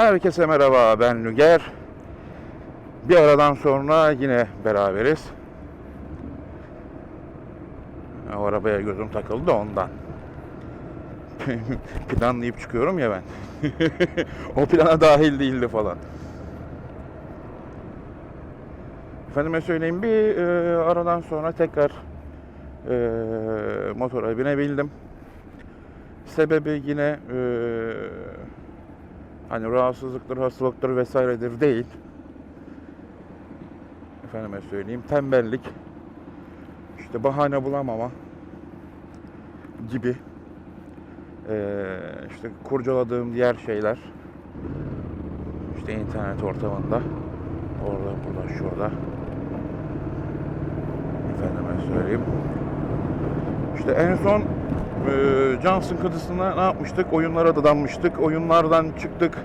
Herkese merhaba ben Lüger. Bir aradan sonra yine beraberiz. O arabaya gözüm takıldı da ondan. Planlayıp çıkıyorum ya ben. o plana dahil değildi falan. Efendime söyleyeyim bir e, aradan sonra tekrar e, motora binebildim. Sebebi yine e, hani rahatsızlıktır, hastalıktır vesairedir değil. Efendime söyleyeyim tembellik, işte bahane bulamama gibi e, işte kurcaladığım diğer şeyler işte internet ortamında orada burada şurada efendime söyleyeyim işte en son e, can sıkıntısına ne yapmıştık? Oyunlara dadanmıştık. Oyunlardan çıktık.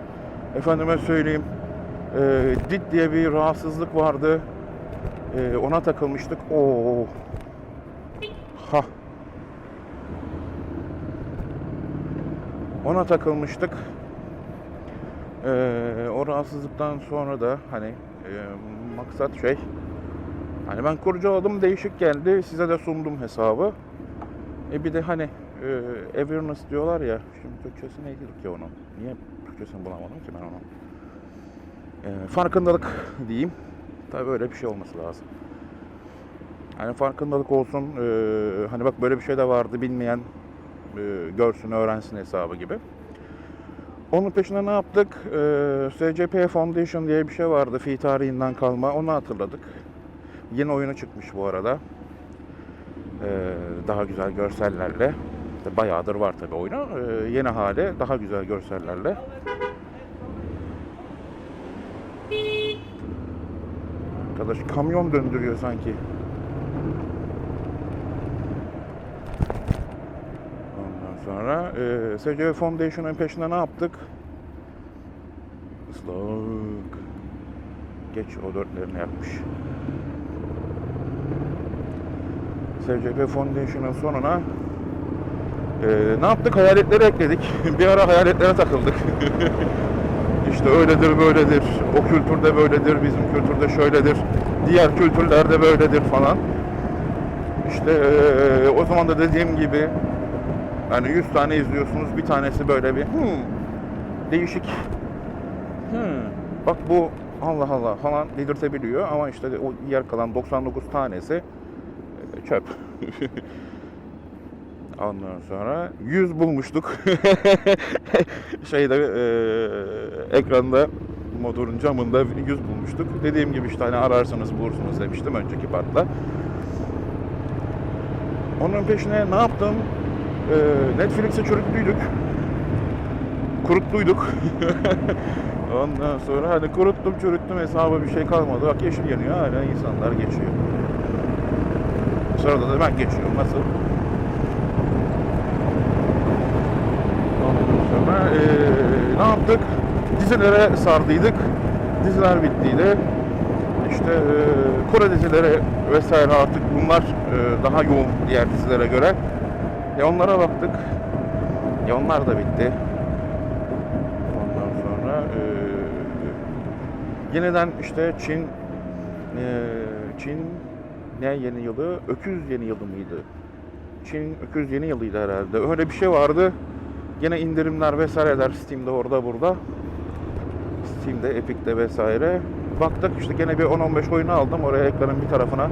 Efendime söyleyeyim. E, dit diye bir rahatsızlık vardı. E, ona takılmıştık. Oo. Ha. Ona takılmıştık. E, o rahatsızlıktan sonra da hani e, maksat şey Hani ben kurcaladım değişik geldi. Size de sundum hesabı. E bir de hani e, awareness diyorlar ya. Şimdi Türkçesi neydi ki onun? Niye Türkçesini bulamadım ki ben onu? E, farkındalık diyeyim. Tabii böyle bir şey olması lazım. Hani farkındalık olsun. e, hani bak böyle bir şey de vardı bilmeyen e, görsün öğrensin hesabı gibi. Onun peşine ne yaptık? E, SCP Foundation diye bir şey vardı. Fi tarihinden kalma. Onu hatırladık. Yeni oyunu çıkmış bu arada. Ee, daha güzel görsellerle. Bayağıdır var tabi oyunu. Ee, yeni hali daha güzel görsellerle. Arkadaş kamyon döndürüyor sanki. Ondan sonra e, SCV Foundation'ın peşinde ne yaptık? Islak. Geç o dörtlerini yapmış. SCP Foundation'ın sonuna e, ne yaptık? Hayaletleri ekledik. bir ara hayaletlere takıldık. işte öyledir, böyledir. O kültürde böyledir, bizim kültürde şöyledir. Diğer kültürlerde böyledir falan. İşte e, o zaman da dediğim gibi yani 100 tane izliyorsunuz bir tanesi böyle bir hmm, değişik hmm, bak bu Allah Allah falan dedirtebiliyor ama işte o yer kalan 99 tanesi çöp. Ondan sonra 100 bulmuştuk. Şeyde e, ekranda motorun camında 100 bulmuştuk. Dediğim gibi işte hani ararsanız bulursunuz demiştim önceki parkta. Onun peşine ne yaptım? E, Netflix'e çürüttüydük. Kuruttuyduk. Ondan sonra hani kuruttum çürüttüm hesaba bir şey kalmadı. Bak yeşil yanıyor hala insanlar geçiyor. Sırada da ben geçiyorum. Nasıl? Sonra eee, ne yaptık? Dizilere sardıydık. Diziler bittiydi. İşte eee Kore dizileri vesaire artık bunlar eee, daha yoğun diğer dizilere göre. E onlara baktık. E onlar da bitti. Ondan sonra eee, yeniden işte Çin eee, Çin ne yeni yılı? Öküz yeni yılı mıydı? Çin öküz yeni yılıydı herhalde. Öyle bir şey vardı. Gene indirimler vesaireler Steam'de orada burada. Steam'de, Epic'te vesaire. Baktık işte gene bir 10-15 oyunu aldım. Oraya ekranın bir tarafına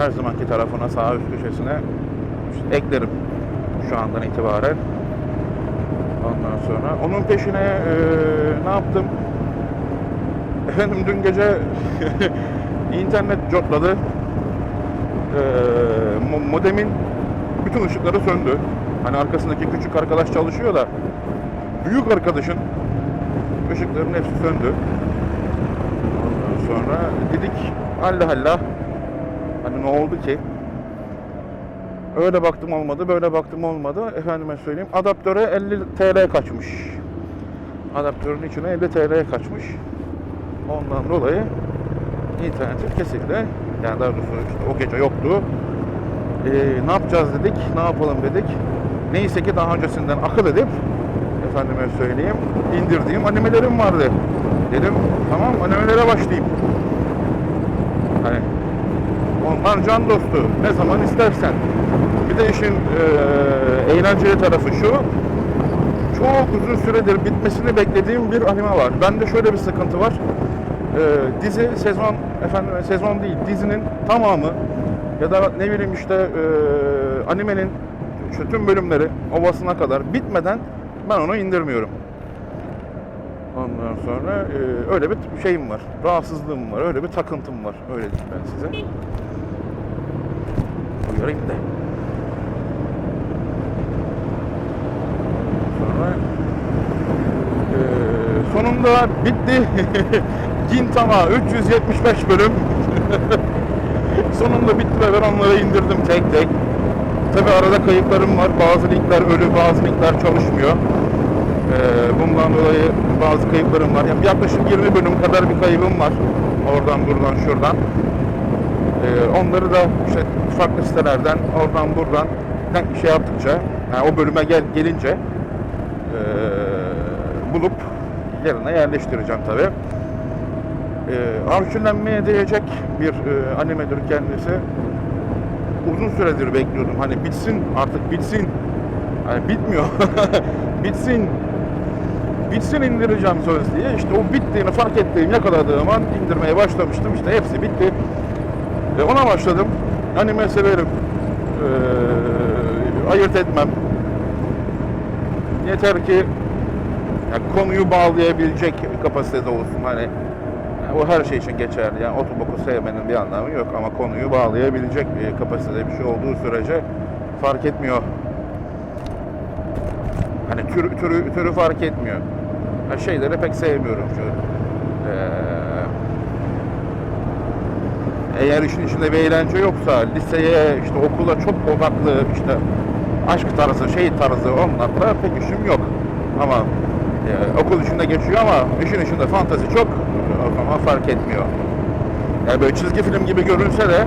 her zamanki tarafına sağ üst köşesine işte eklerim şu andan itibaren. Ondan sonra onun peşine eee, ne yaptım? Efendim dün gece internet cotladı. Ee, mo- modemin bütün ışıkları söndü. Hani arkasındaki küçük arkadaş çalışıyor da büyük arkadaşın ışıkların hepsi söndü. Ondan sonra dedik halla halla hani ne oldu ki? Öyle baktım olmadı, böyle baktım olmadı. Efendime söyleyeyim adaptöre 50 TL kaçmış. Adaptörün içine 50 TL kaçmış. Ondan dolayı internetim kesildi. Yani daha doğrusu işte o gece yoktu. Ee, ne yapacağız dedik, ne yapalım dedik. Neyse ki daha öncesinden akıl edip efendime söyleyeyim indirdiğim animelerim vardı. Dedim tamam animelere başlayayım. Hani onlar can dostu. Ne zaman istersen. Bir de işin eee, eğlenceli tarafı şu. Çok uzun süredir bitmesini beklediğim bir anime var. Bende şöyle bir sıkıntı var. Eee, dizi sezon efendim sezon değil dizinin tamamı ya da ne bileyim işte eee, animenin tüm bölümleri ovasına kadar bitmeden ben onu indirmiyorum. Ondan sonra eee, öyle bir şeyim var. Rahatsızlığım var. Öyle bir takıntım var. Öyle diyeyim ben size. Uyarayım da. Sonra eee, sonunda bitti. Gintama 375 bölüm. sonunda bitti ve ben onları indirdim tek tek. Tabi arada kayıplarım var. Bazı linkler ölü, bazı linkler çalışmıyor. Eee, bundan dolayı bazı kayıplarım var. Yani yaklaşık 20 bölüm kadar bir kaybım var. Oradan, buradan, şuradan. Eee, onları da işte farklı sitelerden, oradan, buradan şey yaptıkça, yani o bölüme gel, gelince eee, bulup yerine yerleştireceğim tabi. Eee arşivlenmeye değecek bir eee, animedir kendisi. Uzun süredir bekliyordum. Hani bitsin, artık bitsin. Hani bitmiyor. bitsin. Bitsin indireceğim söz diye. İşte o bittiğini fark ettiğim, yakaladığım an indirmeye başlamıştım. İşte hepsi bitti. Ve ona başladım. Anime severim. Eee, ayırt etmem. Yeter ki ya konuyu bağlayabilecek kapasitede olsun. Hani yani o her şey için geçerli. Yani otoboku sevmenin bir anlamı yok ama konuyu bağlayabilecek bir kapasitede bir şey olduğu sürece fark etmiyor. Hani tür, türü, türü fark etmiyor. Ha, şeyleri pek sevmiyorum şu. Eee eğer işin içinde bir eğlence yoksa liseye işte okula çok odaklı işte aşk tarzı şey tarzı onlarla pek işim yok. Ama e, okul içinde geçiyor ama işin içinde fantazi çok o zaman fark etmiyor. Yani böyle çizgi film gibi görünse de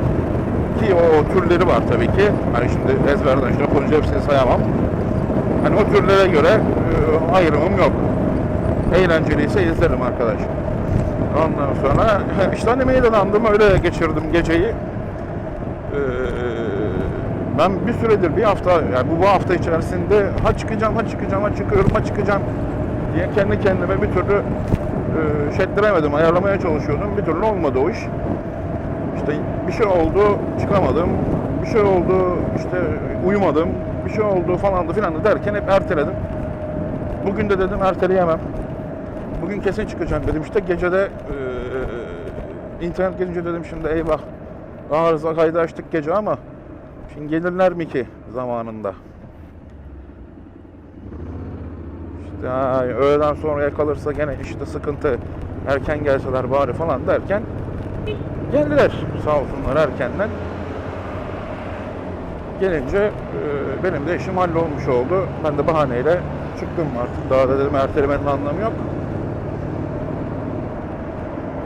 ki o türleri var tabii ki. Hani şimdi ezberden işte okunca hepsini sayamam. Hani o türlere göre e, ayrımım yok. Eğlenceliyse izlerim arkadaş. Ondan sonra işte animeye dadandım öyle geçirdim geceyi. Ee, ben bir süredir bir hafta yani bu, bu hafta içerisinde ha çıkacağım ha çıkacağım ha çıkıyorum ha çıkacağım diye kendi kendime bir türlü e, şettiremedim ayarlamaya çalışıyordum bir türlü olmadı o iş. İşte bir şey oldu çıkamadım bir şey oldu işte uyumadım bir şey oldu falandı filandı derken hep erteledim. Bugün de dedim erteleyemem. Bugün kesin çıkacağım dedim işte gecede e, internet gelince dedim şimdi eyvah arıza kaydı açtık gece ama şimdi gelirler mi ki zamanında? Ay, öğleden sonraya kalırsa gene işte sıkıntı erken gelseler bari falan derken geldiler sağ olsunlar erkenden. Gelince e, benim de işim hallolmuş oldu. Ben de bahaneyle çıktım artık. Daha da dedim ertelemenin anlamı yok.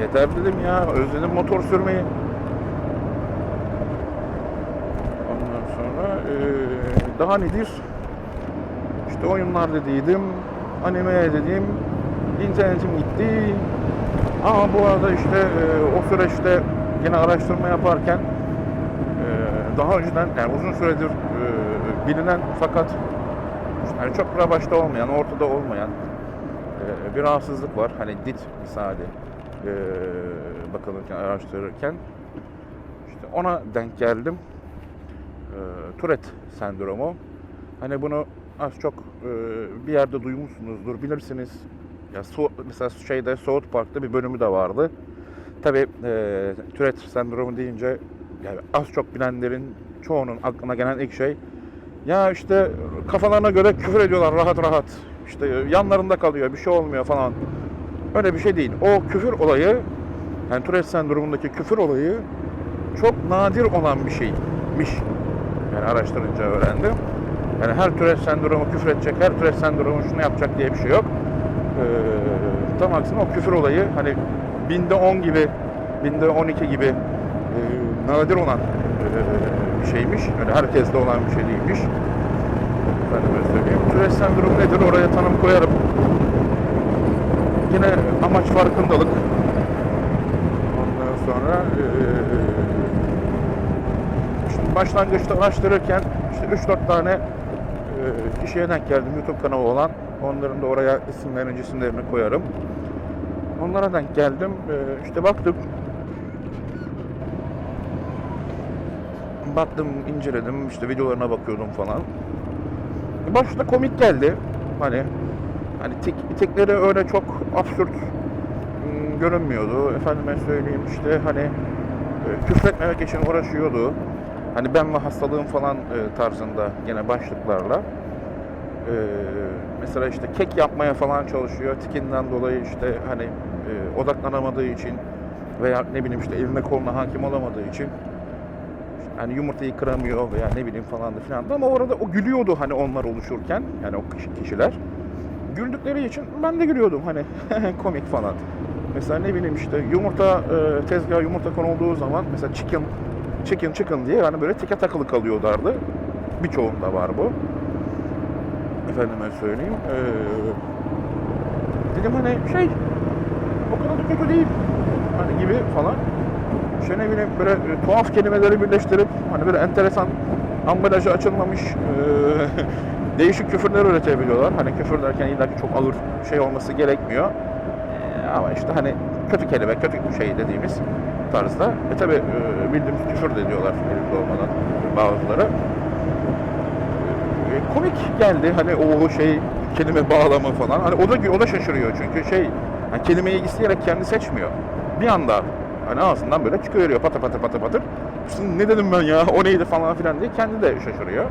Yeter dedim ya. Özledim motor sürmeyi. Ondan sonra eee, daha nedir? İşte oyunlar dediydim. Anime dediğim. internetim gitti. Ama bu arada işte eee, o süreçte yine araştırma yaparken eee, daha önceden yani uzun süredir eee, bilinen fakat yani çok revaçta olmayan, ortada olmayan eee, bir rahatsızlık var. Hani dit misali eee bakılırken, araştırırken işte ona denk geldim. Eee Tourette sendromu. Hani bunu az çok eee, bir yerde duymuşsunuzdur, bilirsiniz. Ya so- mesela şeyde South Park'ta bir bölümü de vardı. Tabi eee Tourette sendromu deyince yani az çok bilenlerin çoğunun aklına gelen ilk şey ya işte kafalarına göre küfür ediyorlar rahat rahat. İşte yanlarında kalıyor, bir şey olmuyor falan. Öyle bir şey değil. O küfür olayı, yani Tourette sendromundaki küfür olayı çok nadir olan bir şeymiş. Yani araştırınca öğrendim. Yani her Tourette sendromu küfür edecek, her Tourette sendromu şunu yapacak diye bir şey yok. Ee, tam aksine o küfür olayı hani binde 10 gibi, binde 12 gibi e, nadir olan e, bir şeymiş. Öyle herkeste olan bir şey değilmiş. Efendime söyleyeyim. Tourette sendromu nedir? Oraya tanım koyarım. Yine amaç farkındalık. Ondan sonra eee işte başlangıçta araştırırken işte 3-4 tane eee, kişiye denk geldim YouTube kanalı olan. Onların da oraya isimlerini, cisimlerini koyarım. Onlara denk geldim. Eee, işte baktım. Baktım, inceledim. işte videolarına bakıyordum falan. Başta komik geldi. Hani hani tik, tikleri öyle çok absürt ım, görünmüyordu. Efendime söyleyeyim işte hani e, küfretmemek için uğraşıyordu. Hani ben ve hastalığım falan e, tarzında gene başlıklarla. E, mesela işte kek yapmaya falan çalışıyor. Tikinden dolayı işte hani e, odaklanamadığı için veya ne bileyim işte eline koluna hakim olamadığı için hani yumurtayı kıramıyor veya ne bileyim falan da filan da ama orada o gülüyordu hani onlar oluşurken yani o kişi- kişiler güldükleri için ben de gülüyordum hani komik falan. Mesela ne bileyim işte yumurta e, tezgaha yumurta konulduğu zaman mesela chicken chicken chicken diye yani böyle teke takılı kalıyorlardı. Birçoğunda var bu. Efendime söyleyeyim. E, dedim hani şey o kadar da kötü değil hani gibi falan. İşte ne bileyim böyle e, tuhaf kelimeleri birleştirip hani böyle enteresan ambalajı açılmamış e, değişik küfürler üretebiliyorlar. Hani küfür derken illa çok ağır şey olması gerekmiyor. E, ama işte hani kötü kelime, kötü şey dediğimiz tarzda. E tabi bildiğimiz küfür de diyorlar elimde olmadan bazıları. E, komik geldi hani o şey kelime bağlamı falan. Hani o da o da şaşırıyor çünkü şey hani kelimeyi isteyerek kendi seçmiyor. Bir anda hani ağzından böyle çıkıveriyor patır patır patır patır. Ne dedim ben ya o neydi falan filan diye kendi de şaşırıyor.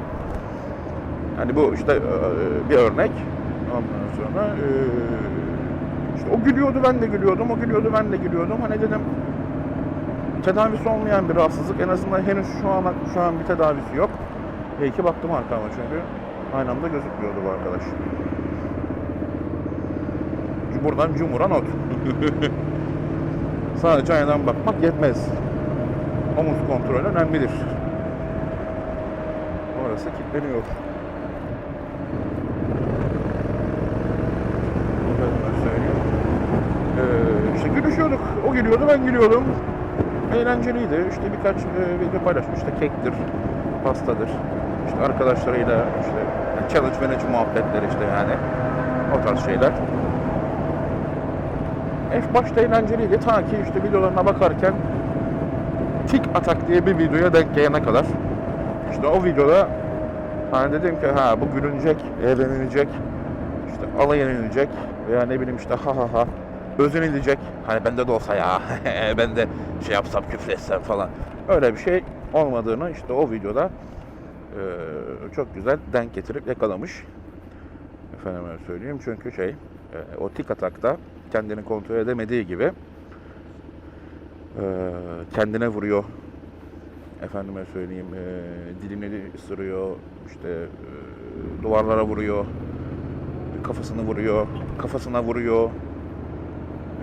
Hani bu işte e, bir örnek. Ondan sonra e, işte o gülüyordu ben de gülüyordum, o gülüyordu ben de gülüyordum. Hani dedim tedavisi olmayan bir rahatsızlık en azından henüz şu an şu an bir tedavisi yok. İyi ki baktım arkama çünkü aynı anda gözükmüyordu bu arkadaş. Buradan cumhura not. Sadece aynadan bakmak yetmez. Omuz kontrolü önemlidir. Orası kilitleniyor. Ee, işte gülüşüyorduk. O gülüyordu, ben gülüyordum. Eğlenceliydi. İşte birkaç e, video paylaşmış. İşte kektir, pastadır. İşte arkadaşlarıyla işte yani challenge manage muhabbetleri işte yani. O tarz şeyler. En başta eğlenceliydi. Ta ki işte videolarına bakarken Tik Atak diye bir videoya denk gelene kadar. İşte o videoda hani dedim ki ha bu gülünecek, eğlenilecek, işte alay edilecek veya ne bileyim işte ha ha ha özenilecek. Hani bende de olsa ya ben de şey yapsam küfretsem falan. Öyle bir şey olmadığını işte o videoda eee, çok güzel denk getirip yakalamış. Efendime söyleyeyim çünkü şey e, o tik atakta kendini kontrol edemediği gibi e, kendine vuruyor. Efendime söyleyeyim e, dilini ısırıyor, işte e, duvarlara vuruyor, kafasını vuruyor, kafasına vuruyor.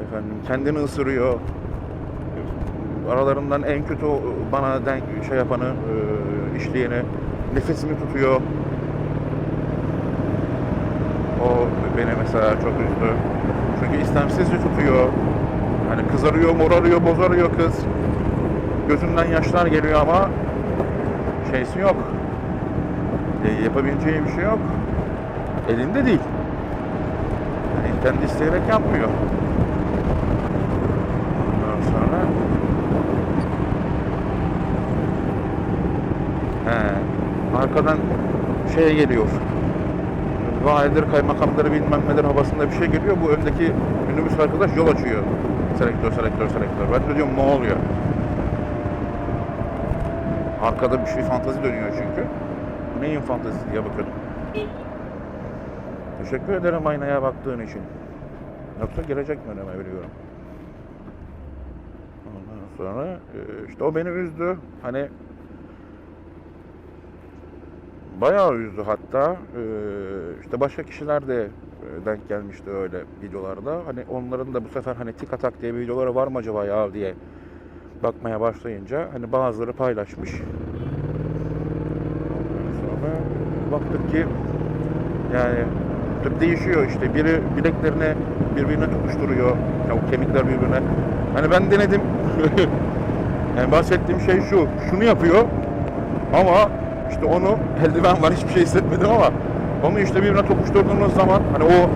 Efendim kendini ısırıyor. Aralarından en kötü o- bana denk şey yapanı, e, işleyeni nefesimi tutuyor. O beni mesela çok üzdü. Çünkü istemsizce tutuyor. Hani kızarıyor, morarıyor, bozarıyor kız. Gözünden yaşlar geliyor ama şeysi yok. E, yapabileceği bir şey yok. Elinde değil. Yani kendi isteyerek yapmıyor. Ondan sonra He, arkadan şey geliyor. Validir, kaymakamları bilmem neler havasında bir şey geliyor. Bu öndeki minibüs arkadaş yol açıyor. Selektör, selektör, selektör. Ben de diyorum ne oluyor? Arkada bir şey fantazi dönüyor çünkü. Neyin fantazisi diye bakıyordum. Teşekkür ederim aynaya baktığın için. Yoksa gelecek mi öneme biliyorum. Ondan sonra e, işte o beni üzdü. Hani bayağı üzdü hatta. E, işte başka kişiler de e, denk gelmişti öyle videolarda. Hani onların da bu sefer hani tik atak diye bir videoları var mı acaba ya diye bakmaya başlayınca hani bazıları paylaşmış. Sonra baktık ki yani tabii değişiyor işte. Biri bileklerini birbirine tutuşturuyor. Ya o kemikler birbirine. Hani ben denedim. yani bahsettiğim şey şu. Şunu yapıyor. Ama işte onu eldiven var hiçbir şey hissetmedim ama onu işte birbirine tokuşturduğunuz zaman hani o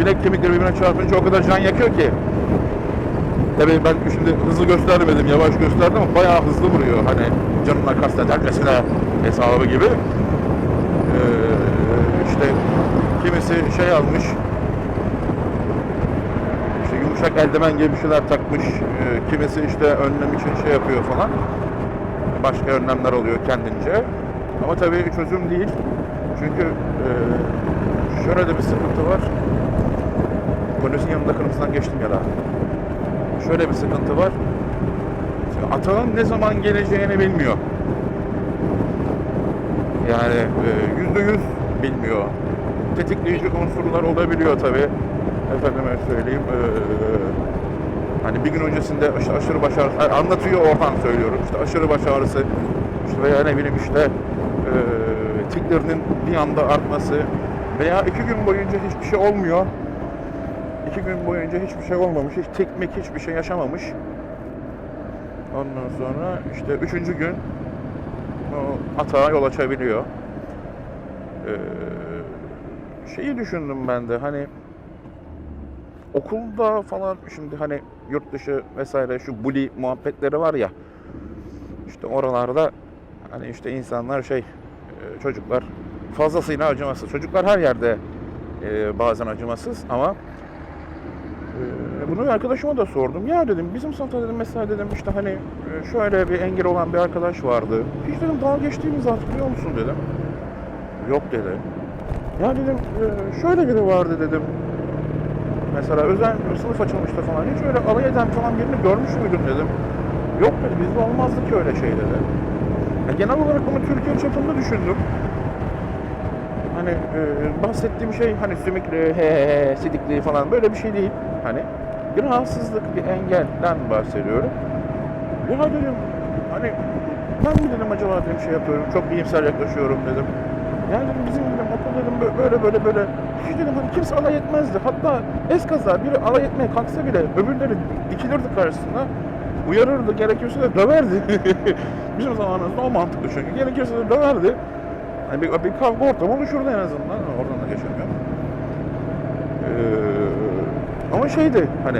bilek kemikleri birbirine çarpınca o kadar can yakıyor ki Tabii ben şimdi hızlı göstermedim, yavaş gösterdim ama bayağı hızlı vuruyor. Hani canına kasteder mesela hesabı gibi. Ee, işte kimisi şey almış, işte yumuşak eldiven gibi bir şeyler takmış. Ee, kimisi işte önlem için şey yapıyor falan. Başka önlemler oluyor kendince. Ama tabii çözüm değil. Çünkü e, şöyle de bir sıkıntı var. Polisin yanında kırmızıdan geçtim ya da şöyle bir sıkıntı var. Atağın ne zaman geleceğini bilmiyor. Yani e, yüzde yüz bilmiyor. Tetikleyici unsurlar olabiliyor tabi. Efendime söyleyeyim. e, hani bir gün öncesinde işte aşırı baş ağrısı anlatıyor oradan söylüyorum. İşte aşırı baş ağrısı işte veya ne bileyim işte e, tiklerinin bir anda artması veya iki gün boyunca hiçbir şey olmuyor. İki gün boyunca hiçbir şey olmamış, hiç tekmek hiçbir şey yaşamamış. Ondan sonra işte üçüncü gün o atağa yol açabiliyor. Ee, şeyi düşündüm ben de hani okulda falan şimdi hani yurt dışı vesaire şu bully muhabbetleri var ya işte oralarda hani işte insanlar şey çocuklar fazlasıyla acımasız. Çocuklar her yerde e, bazen acımasız ama ee, bunu arkadaşıma da sordum. Ya dedim bizim sınıfta dedim mesela dedim işte hani e, şöyle bir engel olan bir arkadaş vardı. Hiç dedim dalga geçtiğimizi hatırlıyor musun dedim. Yok dedi. Ya dedim e, şöyle biri vardı dedim. Mesela özel sınıf açılmıştı falan. Hiç öyle alay eden falan birini görmüş müydün dedim. Yok dedi bizde olmazdı ki öyle şey dedi. Ya genel olarak bunu Türkiye çapında düşündüm. Hani e, bahsettiğim şey hani sümüklü, he he sidikli falan böyle bir şey değil. Hani bir rahatsızlık, bir engelden bahsediyorum. Ya dedim hani ben mi dedim acaba dedim şey yapıyorum, çok iyimser yaklaşıyorum dedim. Yani dedim bizim dedim okul dedim bö- böyle böyle böyle hiç dedim hani kimse alay etmezdi. Hatta eskaza biri alay etmeye kalksa bile öbürleri dikilirdi karşısına. Uyarırdı, gerekirse de döverdi. bizim zamanımızda o mantıklı çünkü. Gerekirse de döverdi. Hani bir, bir kavga ortamı oluşurdu en azından. Oradan da geçemiyorum. Ee, ama şeydi hani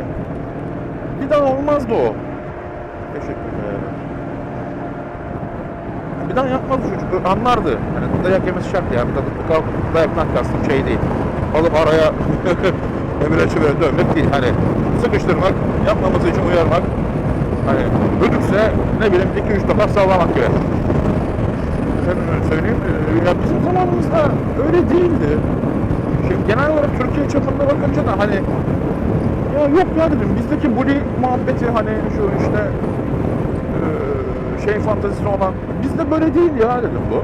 bir daha olmazdı o. Teşekkürler. Bir daha yapmaz çocuk. Anlardı. Hani dayak yemesi şart yani. Dayak, dayaktan kastım şey değil. Alıp araya emre çevire dönmek değil. Hani sıkıştırmak, yapmaması için uyarmak. Hani ödükse ne bileyim 2-3 defa sallamak gibi. Efendim söyleyeyim, e, ya bizim zamanımızda öyle değildi. Şimdi genel olarak Türkiye çapında bakınca da hani ya yok ya dedim bizdeki bully muhabbeti hani şu işte e, şey fantazisi olan bizde böyle değil ya dedim bu.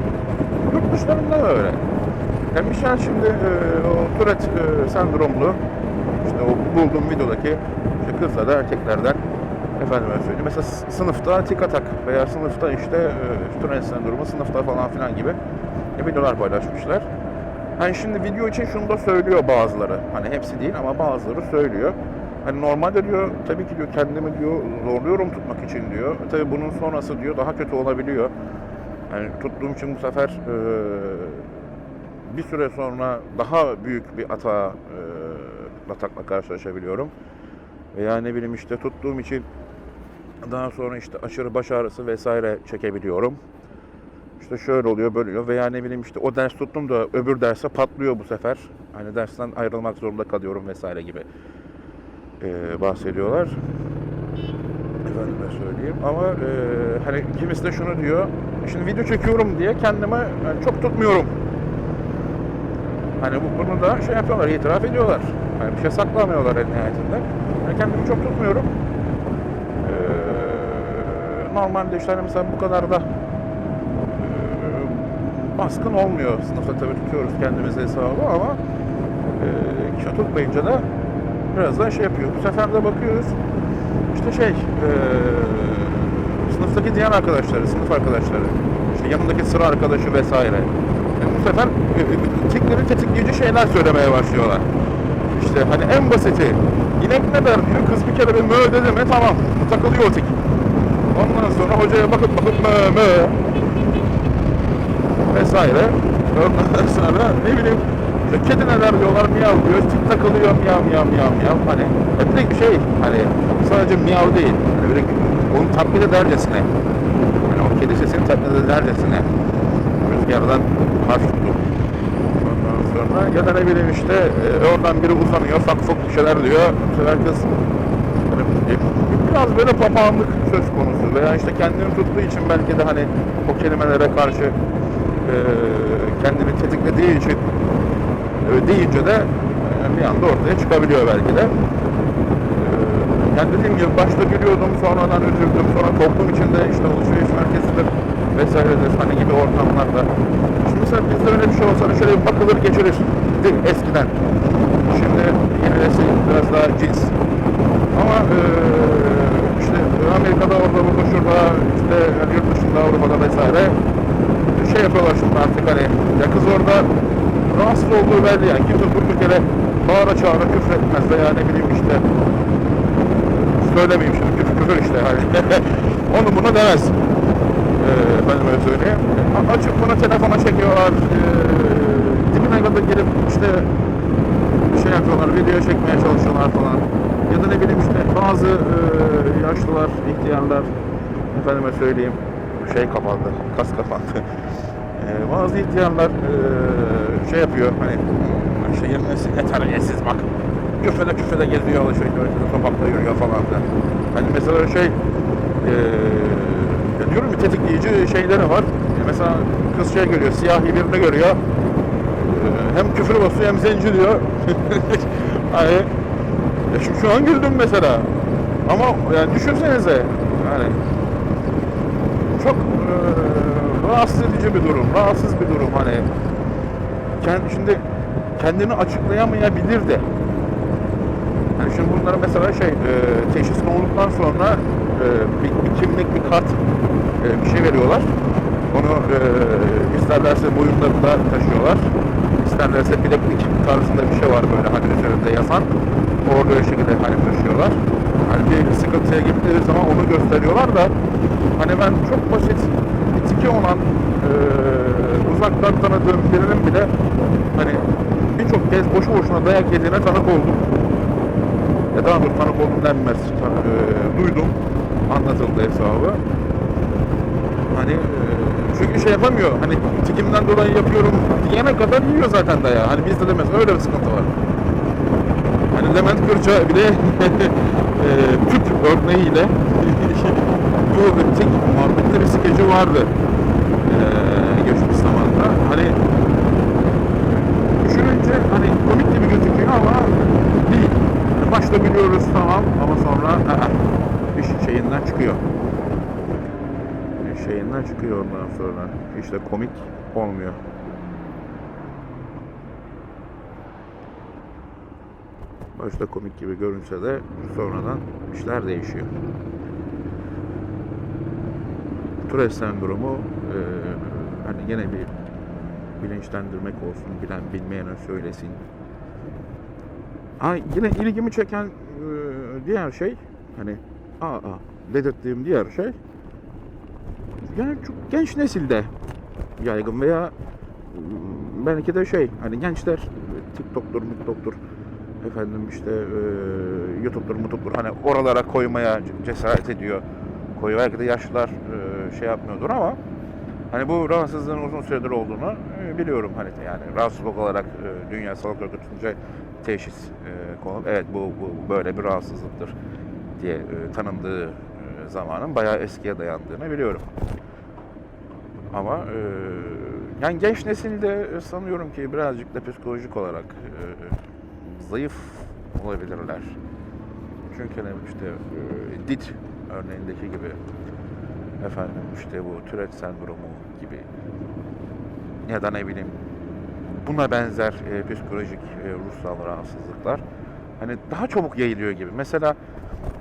Yurt dışlarında da öyle. Hem bir şey şimdi e, o Tourette e, sendromlu işte o bulduğum videodaki işte kızla da erkeklerden efendime söyleyeyim. Mesela sınıfta tik atak veya sınıfta işte e, Tourette sendromu sınıfta falan filan gibi e, videolar paylaşmışlar. Hani şimdi video için şunu da söylüyor bazıları. Hani hepsi değil ama bazıları söylüyor. Hani normalde diyor tabii ki diyor kendimi diyor zorluyorum tutmak için diyor. E, tabii bunun sonrası diyor daha kötü olabiliyor. Yani tuttuğum için bu sefer e, bir süre sonra daha büyük bir ata e, atakla karşılaşabiliyorum. Veya ne bileyim işte tuttuğum için daha sonra işte aşırı baş ağrısı vesaire çekebiliyorum. İşte şöyle oluyor, böyle oluyor veya ne bileyim işte o ders tuttum da öbür derse patlıyor bu sefer. Hani dersten ayrılmak zorunda kalıyorum vesaire gibi e, bahsediyorlar. Efendime söyleyeyim ama e, hani kimisi de şunu diyor. Şimdi video çekiyorum diye kendime yani çok tutmuyorum. Hani bu, bunu da şey yapıyorlar, itiraf ediyorlar. Hani bir şey saklamıyorlar en nihayetinde. Yani kendimi çok tutmuyorum. Normalde işte hani mesela bu kadar da baskın olmuyor. Sınıfta tabii tutuyoruz kendimize hesabı ama e, kişi tutmayınca da birazdan şey yapıyor. Bu sefer de bakıyoruz işte şey e, sınıftaki diğer arkadaşları, sınıf arkadaşları, işte yanındaki sıra arkadaşı vesaire. Yani bu sefer tikleri tetikleyici şeyler söylemeye başlıyorlar. İşte hani en basiti inek ne der diyor kız bir kere bir mö dedi mi tamam takılıyor o tik. Ondan sonra hocaya bakıp bakıp mö mö vesaire. Ondan sonra ne bileyim işte kedi ne der diyorlar miyav diyor. Tik takılıyor miyav miyav miyav miyav. Hani e şey hani sadece miyav değil. Hani böyle onu taklit edercesine. Hani o kedi sesini taklit edercesine. Rüzgardan tuttu. Ondan sonra ya da ne bileyim işte e, oradan biri uzanıyor fak fak bir şeyler diyor. Bu sefer kız hani, e, biraz böyle papağanlık söz konusu veya işte kendini tuttuğu için belki de hani o kelimelere karşı e, kendini tetiklediği için e, deyince de e, bir anda ortaya çıkabiliyor belki de. E, yani dediğim gibi başta gülüyordum sonradan üzüldüm sonra toplum içinde işte alışveriş merkezidir vesairedir hani gibi ortamlarda. Şimdi mesela bizde öyle bir şey olsa şöyle bir bakılır geçirir eskiden. Şimdi yeni biraz daha cins. Ama e, Amerika'da orada burada şurada işte yurt dışında Avrupa'da vesaire. Şey yapıyorlar şimdi artık hani ya kız orada rahatsız olduğu belli yani. Kimse durduk yere bağıra çağıra küfür etmez veya ne bileyim işte söylemeyeyim şimdi küfür, küfür işte hani onu bunu demez. Ee, efendim öyle söyleyeyim. Açıp bunu telefona çekiyorlar. Ee, dibine kadar gelip işte şey yapıyorlar video çekmeye çalışıyorlar falan ya da ne bileyim işte bazı e, yaşlılar ihtiyarlar efendime söyleyeyim şey kapandı kas kapandı Ee, bazı ihtiyarlar e, şey yapıyor hani "Hmm, işte nesil ne terbiyesiz bak küfede küfede geziyor alışveriş merkezinde sokakta yürüyor falan da. Hani mesela şey e, diyorum ya tetikleyici şeyleri var. E, mesela kız şey görüyor siyahi birini görüyor. E, hem küfür basıyor hem zenci diyor. hani ya şu, şu an güldüm mesela. Ama yani düşünsenize yani çok e, rahatsız edici bir durum, rahatsız bir durum hani. Kendi, şimdi kendini açıklayamayabilir de. Yani şimdi bunlara mesela şey e, teşhis konulduktan sonra e, bir, bir kimlik, bir kart e, bir şey veriyorlar. Onu e, isterlerse boyunlarında taşıyorlar. İsterlerse bileklik tarzında bir şey var böyle hani üzerinde yazan. Orada o şekilde hani taşıyorlar. Hani bir sıkıntıya gittiği zaman onu gösteriyorlar da hani ben çok basit bir tiki olan e, uzaktan tanıdığım birinin bile hani birçok kez boşu boşuna dayak yediğine tanık oldum. Ya daha doğrusu tanık oldum denmez. Ta- e, duydum. Anlatıldı hesabı. Hani e, çünkü şey yapamıyor. Hani tikimden dolayı yapıyorum diyene kadar yiyor zaten dayağı. Hani bizde demez. Öyle bir sıkıntı var. Levent Kırca bir de e, tüp örneğiyle bu tik muhabbette bir skeci vardı. E, geçmiş zamanda. Hani düşününce hani komik gibi gözüküyor ama değil. Yani başta biliyoruz tamam ama sonra aa, iş şeyinden çıkıyor. Şeyinden çıkıyor ondan sonra. İşte komik olmuyor. Başta komik gibi görünse de sonradan işler değişiyor. Tourette sendromu e, hani gene bir bilinçlendirmek olsun, bilen bilmeyene söylesin. Ha, yine ilgimi çeken e, diğer şey hani aa dedirttiğim diğer şey yani çok genç nesilde yaygın veya e, belki de şey hani gençler e, TikTok'tur, TikTok'tur efendim işte e, YouTube'dur, YouTube'dur hani oralara koymaya cesaret ediyor. Koyuyor. Belki de yaşlılar e, şey yapmıyordur ama Hani bu rahatsızlığın uzun süredir olduğunu e, biliyorum hani yani rahatsızlık olarak e, Dünya Sağlık Örgütü'nce teşhis e, konulup evet bu, bu böyle bir rahatsızlıktır diye e, tanındığı e, zamanın bayağı eskiye dayandığını biliyorum. Ama e, yani genç nesilde sanıyorum ki birazcık da psikolojik olarak e, zayıf olabilirler. Çünkü işte e, DIT örneğindeki gibi efendim işte bu Tourette sendromu gibi ya da ne bileyim buna benzer e, psikolojik e, ruhsal rahatsızlıklar hani daha çabuk yayılıyor gibi. Mesela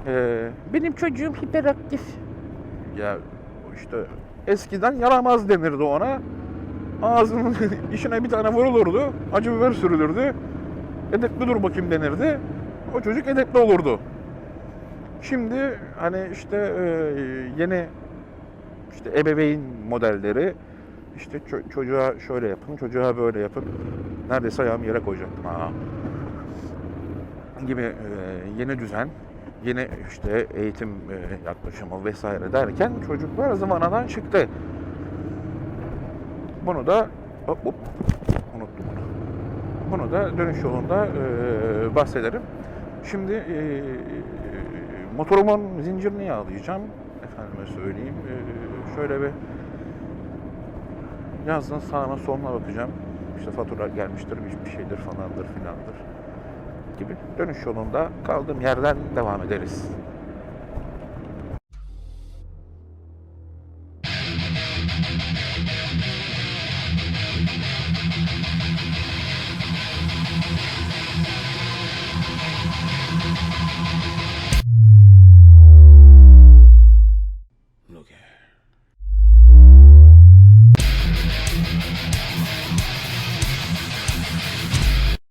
e, benim çocuğum hiperaktif. Ya işte eskiden yaramaz denirdi ona ağzının içine bir tane vurulurdu. Acı biber sürülürdü. Edepli dur bakayım denirdi. O çocuk edepli olurdu. Şimdi hani işte e, yeni işte ebeveyn modelleri işte ço- çocuğa şöyle yapın, çocuğa böyle yapın. Neredeyse ayağımı yere koyacaktım ha. Gibi e, yeni düzen, yeni işte eğitim e, yaklaşımı vesaire derken çocuklar zıvanadan çıktı. Bunu da hop, hop, unuttum bunu. Bunu da dönüş yolunda e, bahsederim. Şimdi e, motorumun zincirini yağlayacağım. Efendime söyleyeyim. E, şöyle bir yazın sağına soluna bakacağım. İşte fatura gelmiştir, bir şeydir falandır filandır gibi. Dönüş yolunda kaldığım yerden devam ederiz.